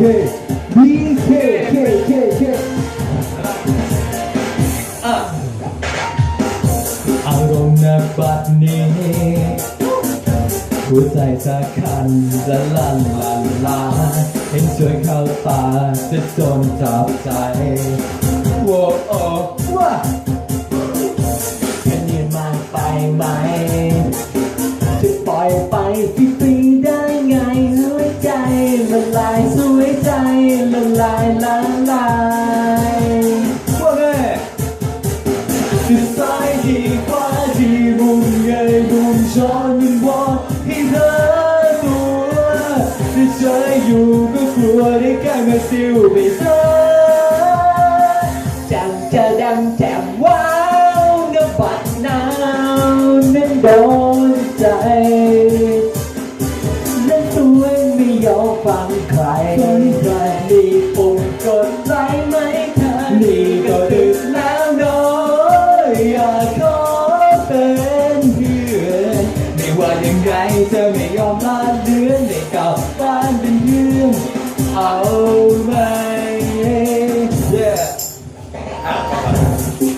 BK K K K อะอารมณ์ในบัดนี้หัวใจสักคันจะลั่นลันลาเห็นสวยเข้าตาจะจนจับใจโว้โอ้ว้าแค่นี้มากไปไหม ลายละลายว่าไงจะซ้ายทีขวาทีมุมเงยมุมช้อนมันบอกให้เธอตัวจะเฉยอยู่ก็กลัวได้แค่มาซิวไปซะจังจะดำแจ่มว่า ไม่ยอมฟังใครคนใครมีปุ่มกดไลค์ไหมเธอนี่ก็ดึกแล้วน้อยอยากขอเป็นเพื่อนไม่ว่ายังไงเธอไม่ยอมลาเลือนไม่กลับบ้านเป็นเพื่อนเอาไหม yeah อะพอก่อน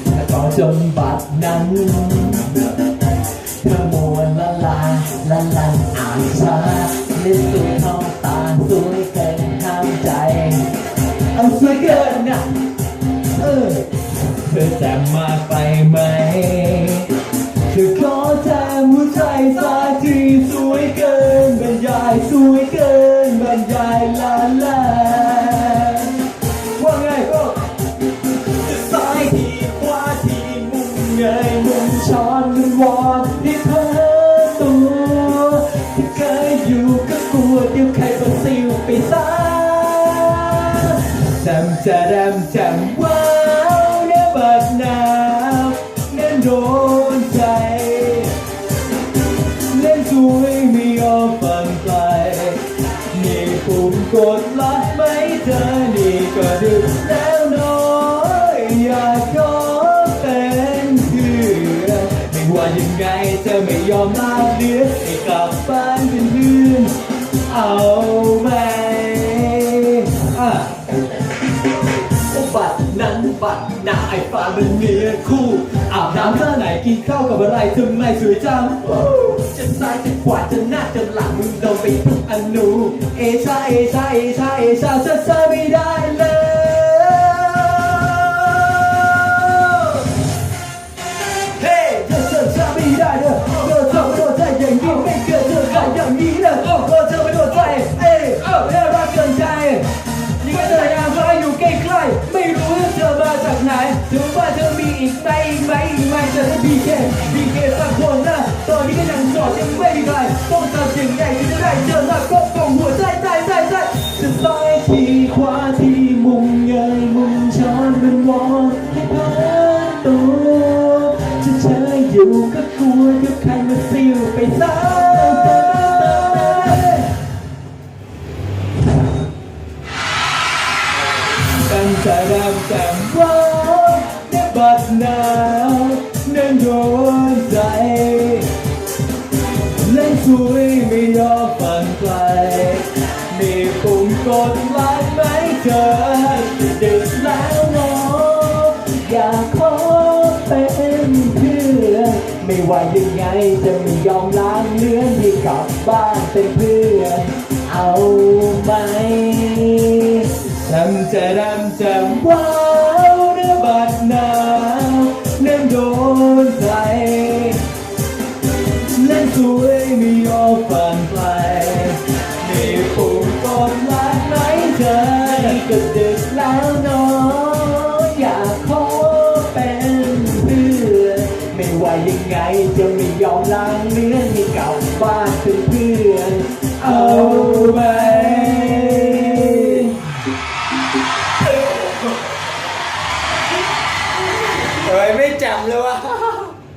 แต่ก่อนจนบัดนั้น ละลันอ่านช้าล่นสุท้องตาสวยเกินห้ามใจ เอาสวยเกินนะเออเธอจะมาไปไหมำจะดำว้าวเนื้อบัดหนาวนั้นโดนใจเล่นสวยไม่ยอมฟังไปนี่ปุ่มกดลค์ไหมเธอนี่ก็ดึกแล้วน้อยอยากขอเป็นเพื่อนไม่ว่ายังไงเธอไม่ยอมลาเลือนให้กลับบ้านเป็นเพื่อนเอาไหม บัตรหนาไอ้ฟ้ามันเมียคู่อาบน้ำท่าไหนกินข้าวกับอะไรทำไมสวยจังจะซ้ายจะขวาจะหน้าจะหลังมึงโดนไปทุกอนูเอชาเอชาเอชาเอชาจะเซไม่ได้เลย อีกไม่เจอได้บีเคบีเคสักคนนะตอนนี้ก็ยังจอดยังไม่มีใครต้องทำยังไงถึงจะได้เจอมาครบกล่องหัวใจใจใจใจจะซ้ายทีขวาทีมุมเงยมุมช้อนมันวองให้พาตัวจะเธออยู่ก็กลัวเดี๋ยวใครมาซิวไปซะ ยอมฝันไกล มีปุ่มกดไลค์ไหมเธอดึกแล้วนออยากขอเป็นเพื่อนไม่ว่ายังไงจะไม่ยอมล้างเลือนที่กลับบ้านเป็นเพื่อนเอาไหมจำจะดำจำว้า ไม่ยอมฟันไกลมีปุ่มกดไลาไหมเธอก็ดึกแล้วน้องอยากขอเป็นเพื่อนไม่ว่ายังไงจะไม่ยอมล้าง